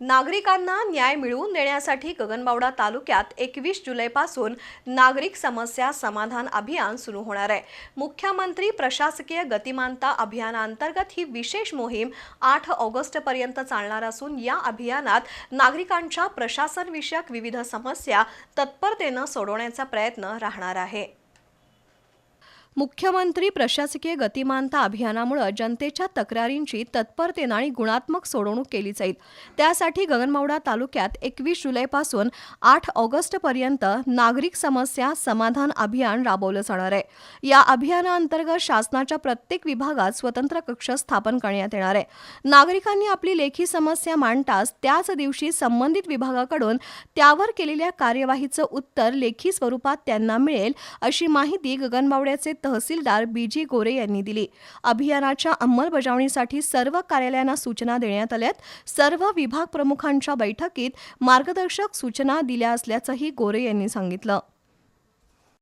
नागरिकांना न्याय मिळवून देण्यासाठी गगनबावडा तालुक्यात एकवीस जुलैपासून नागरिक समस्या समाधान अभियान सुरू होणार आहे. मुख्यमंत्री प्रशासकीय गतिमानता अभियानांतर्गत ही विशेष मोहीम आठ ऑगस्टपर्यंत चालणार असून या अभियानात नागरिकांच्या प्रशासनविषयक विविध समस्या तत्परतेनं सोडवण्याचा प्रयत्न राहणार आहे. मुख्यमंत्री प्रशासकीय गतिमानता अभियानामुळे जनतेच्या तक्रारींची तत्परतेनं आणि गुणात्मक सोडवणूक केली जाईल. त्यासाठी गगनमावडा तालुक्यात एकवीस जुलैपासून आठ ऑगस्टपर्यंत नागरिक समस्या समाधान अभियान राबवलं जाणार आहे. या अभियानाअंतर्गत शासनाच्या प्रत्येक विभागात स्वतंत्र कक्ष स्थापन करण्यात येणार आहे. नागरिकांनी आपली लेखी समस्या मांडताच त्याच दिवशी संबंधित विभागाकडून त्यावर केलेल्या कार्यवाहीचं उत्तर लेखी स्वरूपात त्यांना मिळेल अशी माहिती गगनबावड्याचे तहसीलदार बी जी गोरे यांनी दिली. अभियानाच्या अंमलबजावणीसाठी सर्व कार्यालयांना सूचना देण्यात आल्यात. सर्व विभाग प्रमुखांच्या बैठकीत मार्गदर्शक सूचना दिल्या असल्याचंही गोरे यांनी सांगितलं.